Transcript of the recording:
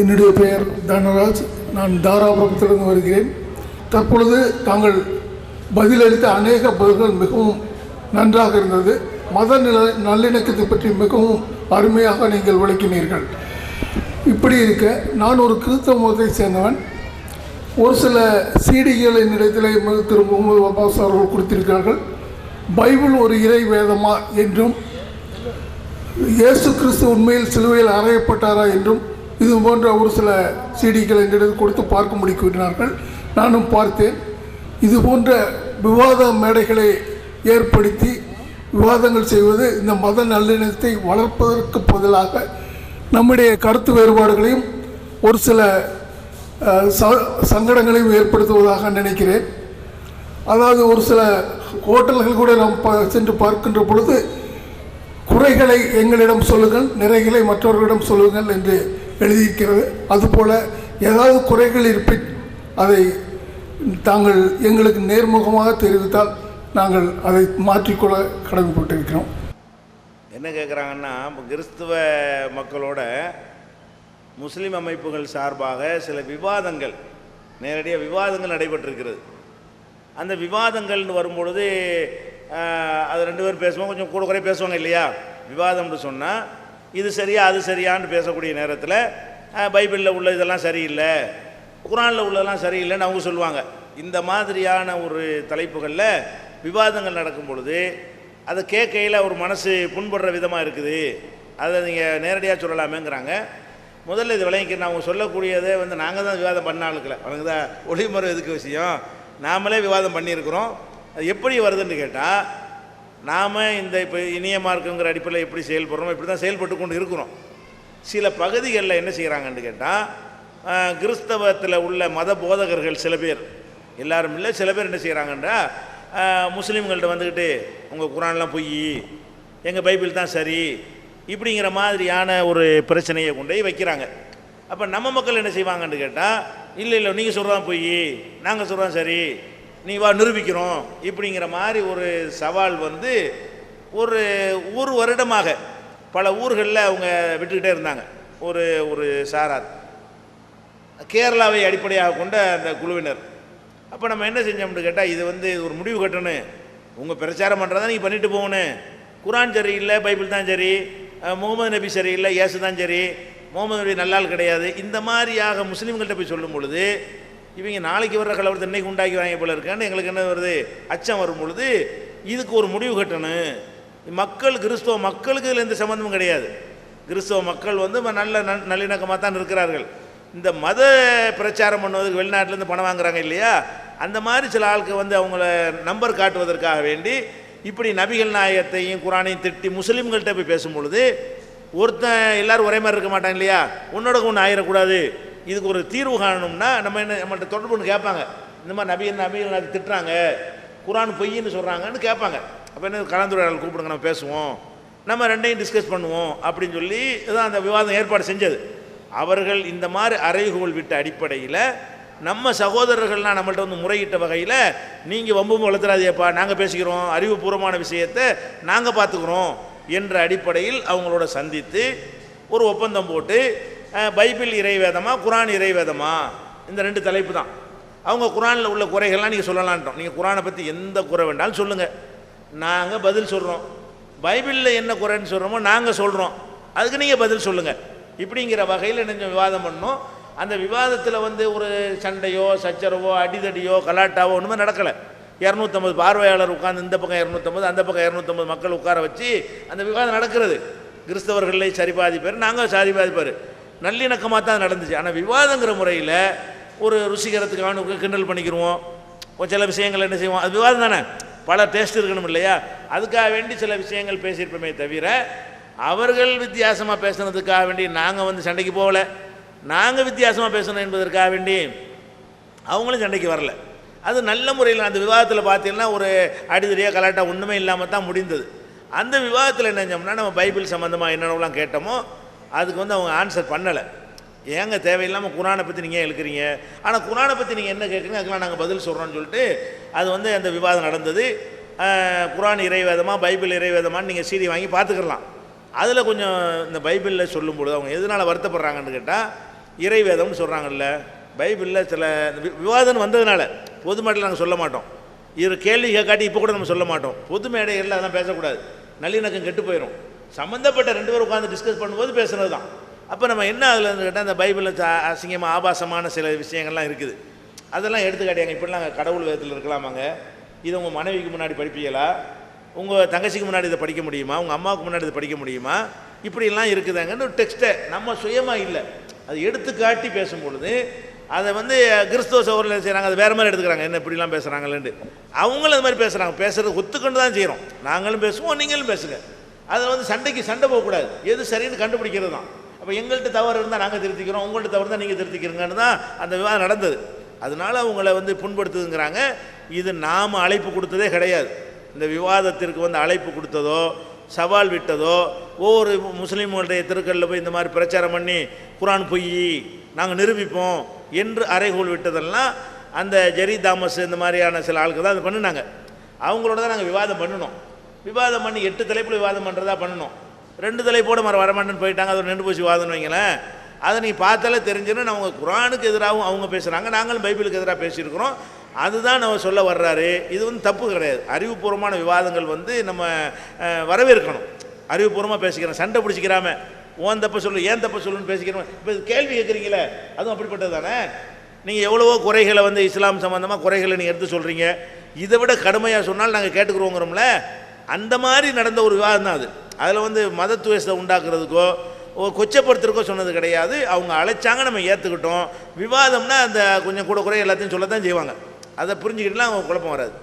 என்னுடைய பெயர் தனராஜ். நான் தாராபுரத்திலிருந்து வருகிறேன். தற்பொழுது தாங்கள் பதிலளித்த அநேக பதில்கள் மிகவும் நன்றாக இருந்தது. மத நில நல்லிணக்கத்தை பற்றி மிகவும் அருமையாக நீங்கள் விளக்கினீர்கள். இப்படி இருக்க நான் ஒரு கிறிஸ்தவ மதத்தை சேர்ந்தவன். ஒரு சில சிடிகளை என்னிடத்தில் திரு முகமது அப்பாஸ் அவர்கள் கொடுத்திருக்கிறார்கள். பைபிள் ஒரு இறை வேதமா என்றும் இயேசு கிறிஸ்து உண்மையில் சிலுவையில் அறையப்பட்டாரா என்றும் இது போன்ற ஒரு சில சீடிகள் என்னிடம் கொடுத்து பார்க்க முடிக்கிறார்கள் நானும் பார்த்தேன். இது போன்ற விவாத மேடைகளை ஏற்படுத்தி விவாதங்கள் செய்வது இந்த மத நல்லிணத்தை வளர்ப்பதற்கு பதிலாக நம்முடைய கருத்து வேறுபாடுகளையும் ஒரு சில ச- சங்கடங்களையும் ஏற்படுத்துவதாக நினைக்கிறேன். அதாவது ஒரு சில ஹோட்டல்கள் கூட நாம் ப- சென்று பார்க்கின்ற பொழுது குறைகளை எங்களிடம் சொல்லுங்கள் நிறைகளை மற்றவர்களிடம் சொல்லுங்கள் என்று எழுதியிருக்கிறது. அதுபோல் ஏதாவது குறைகள் இருப்பின் அதை தாங்கள் எங்களுக்கு நேர்முகமாக தெரிவித்தால் நாங்கள் அதை மாற்றிக்கொள்ள கடமைப்பட்டிருக்கிறோம். என்ன கேட்குறாங்கன்னா இப்போ கிறிஸ்துவ மக்களோட முஸ்லீம் அமைப்புகள் சார்பாக சில விவாதங்கள் நேரடியாக விவாதங்கள் நடைபெற்றிருக்கிறது. அந்த விவாதங்கள்னு வரும்பொழுது அது ரெண்டு பேரும் பேசுவோம் கொஞ்சம் கூட குறைய பேசுவாங்க இல்லையா? விவாதம்னு சொன்னால் இது சரியா அது சரியான்னு பேசக்கூடிய நேரத்தில் பைபிளில் உள்ள இதெல்லாம் சரியில்லை குரானில் உள்ளதெல்லாம் சரியில்லைன்னு அவங்க சொல்லுவாங்க. இந்த மாதிரியான ஒரு தலைப்புகளில் விவாதங்கள் நடக்கும் பொழுது அதை கேட்கையில் ஒரு மனசு புண்படுற விதமாக இருக்குது. அதை நீங்கள் நேரடியாக சொல்லலாமேங்கிறாங்க. முதல்ல இது விளங்கிக்க அவங்க சொல்லக்கூடியதே வந்து நாங்கள் தான் விவாதம் பண்ண ஆளுக்கல. அவங்க தான் ஒளிமுறை எதுக்கு விஷயம்? நாமளே விவாதம் பண்ணியிருக்கிறோம். அது எப்படி வருதுன்னு கேட்டால் நாம் இந்த இப்போ இனிய மார்க்குங்கிற அடிப்படையில் எப்படி செயல்படுறோம் இப்படி தான் செயல்பட்டு கொண்டு இருக்கிறோம். சில பகுதிகளில் என்ன செய்கிறாங்கன்னு கேட்டால் கிறிஸ்தவத்தில் உள்ள மத போதகர்கள் சில பேர். எல்லாரும் இல்லை சில பேர் என்ன செய்கிறாங்கன்றா முஸ்லீம்கள்ட்ட வந்துக்கிட்டு உங்கள் குரான்லாம் பொய் எங்கள் பைபிள் தான் சரி இப்படிங்கிற மாதிரியான ஒரு பிரச்சனையை கொண்டு போய் வைக்கிறாங்க. அப்போ நம்ம மக்கள் என்ன செய்வாங்கன்னு கேட்டால் இல்லை இல்லை நீங்கள் சொல்கிறதான் பொய் நாங்கள் சொல்கிறோம் சரி நீ வா நிரூபிக்கிறோம். இப்படிங்கிற மாதிரி ஒரு சவால் வந்து ஒரு ஒரு வருடமாக பல ஊர்களில் அவங்க விட்டுக்கிட்டே இருந்தாங்க. ஒரு ஒரு சாரார். கேரளாவை அடிப்படையாக கொண்ட அந்த குழுவினர். அப்போ நம்ம என்ன செஞ்சோம்னு கேட்டால் இது வந்து ஒரு முடிவு கட்டணும் உங்கள் பிரச்சாரம் பண்ணுறதா நீங்கள் பண்ணிட்டு போகணும் குரான் சரி இல்லை பைபிள் தான் சரி. முகமது நபி இல்லை இயேசு தான் சரி. முகமது நபி நல்லால் கிடையாது. இந்த மாதிரியாக முஸ்லீம்கள்ட்ட போய் சொல்லும் பொழுது இவங்க நாளைக்கு வர்ற கலவரத்தை இன்னைக்கு உண்டாக்கி வாங்க போல இருக்கான்னு எங்களுக்கு என்ன வருது? அச்சம் வரும் பொழுது இதுக்கு ஒரு முடிவு கட்டணும். மக்கள் கிறிஸ்துவ மக்களுக்கு இதில் எந்த சம்மந்தமும் கிடையாது. கிறிஸ்தவ மக்கள் வந்து நல்ல நல்லிணக்கமாக தான் இருக்கிறார்கள். இந்த மத பிரச்சாரம் பண்ணுவதற்கு வெளிநாட்டிலேருந்து பணம் வாங்குறாங்க இல்லையா? அந்த மாதிரி சில ஆளுக்கு வந்து அவங்கள நம்பர் காட்டுவதற்காக வேண்டி இப்படி நபிகள் நாயகத்தையும் குரானையும் திட்டி முஸ்லீம்கள்ட்ட போய் பேசும் பொழுது ஒருத்தன் எல்லாரும் ஒரே மாதிரி இருக்க மாட்டாங்க இல்லையா? உன்னோட ஒன்று ஆயிடக்கூடாது இதுக்கு ஒரு தீர்வு காணணும்னா நம்ம என்ன நம்மள்ட்ட தொடர்புன்னு கேட்பாங்க. இந்த மாதிரி நபிகள் நபிகள் திட்டுறாங்க? குரான் பொய்ன்னு சொல்கிறாங்கன்னு கேட்பாங்க. அப்போ என்ன கலந்துரையாடல் கூப்பிடுங்க நம்ம பேசுவோம். நம்ம ரெண்டையும் டிஸ்கஸ் பண்ணுவோம் அப்படின்னு சொல்லி இதான் அந்த விவாதம் ஏற்பாடு செஞ்சது. அவர்கள் இந்த மாதிரி அறைகோல் விட்ட அடிப்படையில் நம்ம சகோதரர்கள்லாம் நம்மள்ட்ட வந்து முறையிட்ட வகையில் நீங்கள் வம்பும் வளர்த்துறாதேப்பா நாங்கள் பேசிக்கிறோம் அறிவுபூர்வமான விஷயத்தை நாங்கள் பார்த்துக்குறோம் என்ற அடிப்படையில் அவங்களோட சந்தித்து ஒரு ஒப்பந்தம் போட்டு பைபிள் இறைவேதமா குரான் இறைவேதமா? இந்த ரெண்டு தலைப்பு தான் அவங்க குரானில் உள்ள குறைகள்லாம் நீங்கள் சொல்லலான்ட்டோம். நீங்கள் குரானை பற்றி எந்த குறை வேண்டாலும் சொல்லுங்கள் நாங்கள் பதில் சொல்கிறோம் பைபிளில் என்ன குறைன்னு சொல்கிறோமோ நாங்கள் சொல்கிறோம் அதுக்கு நீங்கள் பதில் சொல்லுங்கள் இப்படிங்கிற வகையில் கொஞ்சம் விவாதம் பண்ணோம். அந்த விவாதத்தில் வந்து ஒரு சண்டையோ சச்சரவோ அடிதடியோ கலாட்டாவோ ஒன்றுமே நடக்கலை. இரநூத்தம்பது பார்வையாளர் உட்காந்து இந்த பக்கம் இரநூத்தம்பது அந்த பக்கம் இரநூத்தம்பது மக்கள் உட்கார வச்சு அந்த விவாதம் நடக்கிறது. கிறிஸ்தவர்களே சரிபாதி பேர் நாங்கள் சரிபாதி பேர். நல்லிணக்கமாக தான் நடந்துச்சு. ஆனால் விவாதங்கிற முறையில் ஒரு ருசிகரத்துக்கான கிண்டல் பண்ணிக்கிடுவோம் சில விஷயங்கள் என்ன செய்வோம்? அது விவாதம் தானே? பல டேஸ்ட் இருக்கணும் இல்லையா? அதுக்காக வேண்டி சில விஷயங்கள் பேசியிருப்போமே தவிர அவர்கள் வித்தியாசமாக பேசுனதுக்காக வேண்டி நாங்கள் வந்து சண்டைக்கு போகல. நாங்கள் வித்தியாசமாக பேசணும் என்பதற்காக வேண்டி அவங்களும் சண்டைக்கு வரல. அது நல்ல முறையில் அந்த விவாதத்தில் பார்த்தீங்கன்னா ஒரு அடிதடியாக கலாட்டாக ஒன்றுமே இல்லாமல் தான் முடிந்தது. அந்த விவாதத்தில் என்ன செஞ்சோம்னா நம்ம பைபிள் சம்மந்தமாக என்னென்னலாம் கேட்டோமோ அதுக்கு வந்து அவங்க ஆன்சர் பண்ணலை. ஏங்க தேவையில்லாமல் குரானை பற்றி நீங்கள் எழுக்கிறீங்க? ஆனால் குரானை பற்றி நீங்கள் என்ன கேட்குறீங்க அதுக்கெலாம் நாங்கள் பதில் சொல்கிறோன்னு சொல்லிட்டு அது வந்து அந்த விவாதம் நடந்தது. குரான் இறைவேதமாக பைபிள் இறைவேதமானு நீங்கள் சீடி வாங்கி பார்த்துக்கலாம். அதில் கொஞ்சம் இந்த பைபிளில் சொல்லும்பொழுது அவங்க எதனால் வருத்தப்படுறாங்கன்னு கேட்டால் இறைவேதம்னு சொல்கிறாங்கல்ல பைபிளில் சில வி- விவாதம் வந்ததுனால பொது மேடையில் நாங்கள் சொல்ல மாட்டோம். இரு கேள்வி காட்டி இப்போ கூட நம்ம சொல்ல மாட்டோம். பொது மேடைகளில் அதெல்லாம் பேசக்கூடாது. நல்லிணக்கம் கெட்டு போயிடும் சம்மந்தப்பட்ட ரெண்டு பேரும் உட்காந்து டிஸ்கஸ் பண்ணும்போது பேசுனது தான் அப்போ நம்ம என்ன அதில் கேட்டால் அந்த பைபிளில் அசிங்கமாக ஆபாசமான சில விஷயங்கள்லாம் இருக்குது. அதெல்லாம் எடுத்துக்காட்டியாங்க. இப்படிலாம் கடவுள் விதத்தில் இருக்கலாமாங்க? இது உங்கள் மனைவிக்கு முன்னாடி படிப்பீங்களா? உங்கள் தங்கச்சிக்கு முன்னாடி இதை படிக்க முடியுமா? உங்கள் அம்மாவுக்கு முன்னாடி இதை படிக்க முடியுமா? இப்படிலாம் இருக்குதாங்கன்னு ஒரு டெக்ஸ்ட்டை நம்ம சுயமாக இல்லை. அது எடுத்து காட்டி பேசும் பொழுது அதை வந்து கிறிஸ்தவ சகோதரர்கள் செய்கிறாங்க அது வேறு மாதிரி எடுத்துக்கிறாங்க. என்ன இப்படிலாம் பேசுகிறாங்களேன்ட்டு அவங்களும் அது மாதிரி பேசுகிறாங்க பேசுகிறது ஒத்துக்கொண்டு தான் செய்கிறோம் நாங்களும் பேசுவோம் நீங்களும் பேசுங்க. அதில் வந்து சண்டைக்கு சண்டை போகக்கூடாது. எது சரின்னு கண்டுபிடிக்கிறது தான். அப்போ எங்கள்கிட்ட தவறு இருந்தால் நாங்கள் திருத்திக்கிறோம் உங்கள்கிட்ட தவறு தான் நீங்கள் திருத்திக்கிறீங்கன்னு தான் அந்த விவாதம் நடந்தது. அதனால அவங்கள வந்து புண்படுத்துதுங்கிறாங்க. இது நாம் அழைப்பு கொடுத்ததே கிடையாது. இந்த விவாதத்திற்கு வந்து அழைப்பு கொடுத்ததோ சவால் விட்டதோ ஒவ்வொரு முஸ்லீம்களுடைய தெருக்களில் போய் இந்த மாதிரி பிரச்சாரம் பண்ணி குரான் பொய் நாங்கள் நிரூபிப்போம் என்று அறைகோல் விட்டதெல்லாம் அந்த ஜெரி தாமஸ் இந்த மாதிரியான சில ஆளுக்கு தான் அது பண்ணினாங்க. அவங்களோட தான் நாங்கள் விவாதம் பண்ணினோம் விவாதம் பண்ணி எட்டு தலைப்பில் விவாதம் பண்ணுறதா பண்ணணும். ரெண்டு தலைப்போடு மறு வரமாட்டேன்னு போயிட்டாங்க அது நின்று போச்சு வாதம்னு வைங்களேன். அதை நீ பார்த்தாலே தெரிஞ்சுன்னு அவங்க குரானுக்கு எதிராகவும் அவங்க பேசுகிறாங்க நாங்களும் பைபிளுக்கு எதிராக பேசியிருக்கிறோம். அதுதான் நம்ம சொல்ல வர்றாரு. இது வந்து தப்பு கிடையாது. அறிவுபூர்வமான விவாதங்கள் வந்து நம்ம வரவேற்கணும். அறிவுபூர்வமாக பேசிக்கிறோம். சண்டை பிடிச்சிக்கிறாம ஓன் தப்ப சொல்லு ஏன் தப்ப சொல்லுன்னு பேசிக்கிறோம். இப்போ இது கேள்வி கேட்குறீங்களே அதுவும் அப்படிப்பட்டது தானே? நீங்கள் எவ்வளவோ குறைகளை வந்து இஸ்லாம் சம்மந்தமாக குறைகளை நீங்கள் எடுத்து சொல்கிறீங்க இதை விட கடுமையாக சொன்னால் நாங்கள் கேட்டுக்கிறோங்கிறோம்ல. அந்த மாதிரி நடந்த ஒரு விவாதம் தான் அது. அதில் வந்து மதத்துவேசத்தை உண்டாக்குறதுக்கோ கொச்சப்படுத்துறக்கோ சொன்னது கிடையாது. அவங்க அழைச்சாங்க நம்ம ஏற்றுக்கிட்டோம் விவாதம்னா அந்த கொஞ்சம் கூட குறைய எல்லாத்தையும் சொல்லத்தான் செய்வாங்க. அதை புரிஞ்சுக்கிட்டுலாம் அவங்க குழப்பம் வராது.